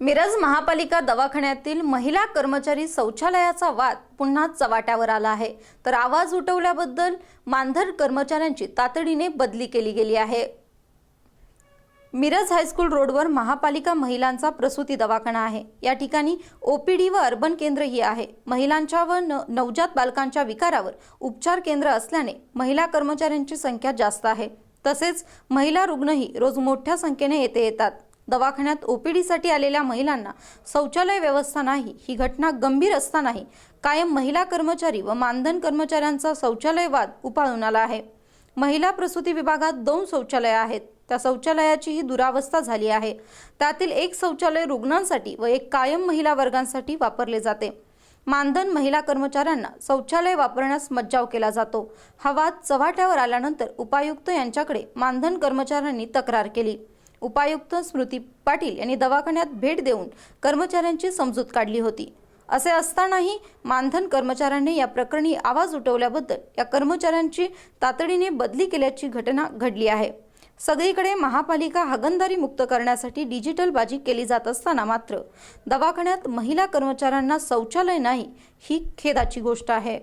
मिरज महापालिका दवाखान्यातील महिला कर्मचारी शौचालयाचा वाद पुन्हा चव्हाट्यावर आला आहे. तर आवाज उठवल्याबद्दल मानधन कर्मचाऱ्यांची तातडीने बदली केली गेली आहे. मिरज हायस्कूल रोडवर महापालिका महिलांचा प्रसूती दवाखाना आहे. या ठिकाणी ओपीडी व अर्बन केंद्रही आहे. महिलांच्या व न नवजात बालकांच्या विकारावर उपचार केंद्र असल्याने महिला कर्मचाऱ्यांची संख्या जास्त आहे. तसेच महिला रुग्णही रोज मोठ्या संख्येने येथे येतात. दवाखान्यात ओपीडीसाठी आलेल्या महिलांना शौचालय व्यवस्था नाही ही घटना गंभीर असतानाही कायम महिला कर्मचारी व मानधन कर्मचाऱ्यांचा शौचालय वाद उफाळून आला आहे. महिला प्रसूती विभागात दोन शौचालय आहेत. त्या शौचालयाची ही दुरावस्था झाली आहे. त्यातील एक शौचालय रुग्णांसाठी व एक कायम महिला वर्गांसाठी वापरले जाते. मानधन महिला कर्मचाऱ्यांना शौचालय वापरण्यास मज्जाव केला जातो. हा वाद चव्हाट्यावर आल्यानंतर उपायुक्त यांच्याकडे मानधन कर्मचाऱ्यांनी तक्रार केली. उपायुक्त स्मृती पाटील यांनी दवाखान्यात भेट देऊन कर्मचाऱ्यांची समजूत काढली होती. असे असतानाही मानधन कर्मचाऱ्यांनी या प्रकरणी आवाज उठवल्याबद्दल या कर्मचाऱ्यांची तातडीने बदली केल्याची घटना घडली आहे. सगळीकडे महापालिका हागणदारी मुक्त करण्यासाठी डिजिटल बाजी केली जात असताना मात्र दवाखान्यात महिला कर्मचाऱ्यांना शौचालय नाही ही खेदाची गोष्ट आहे.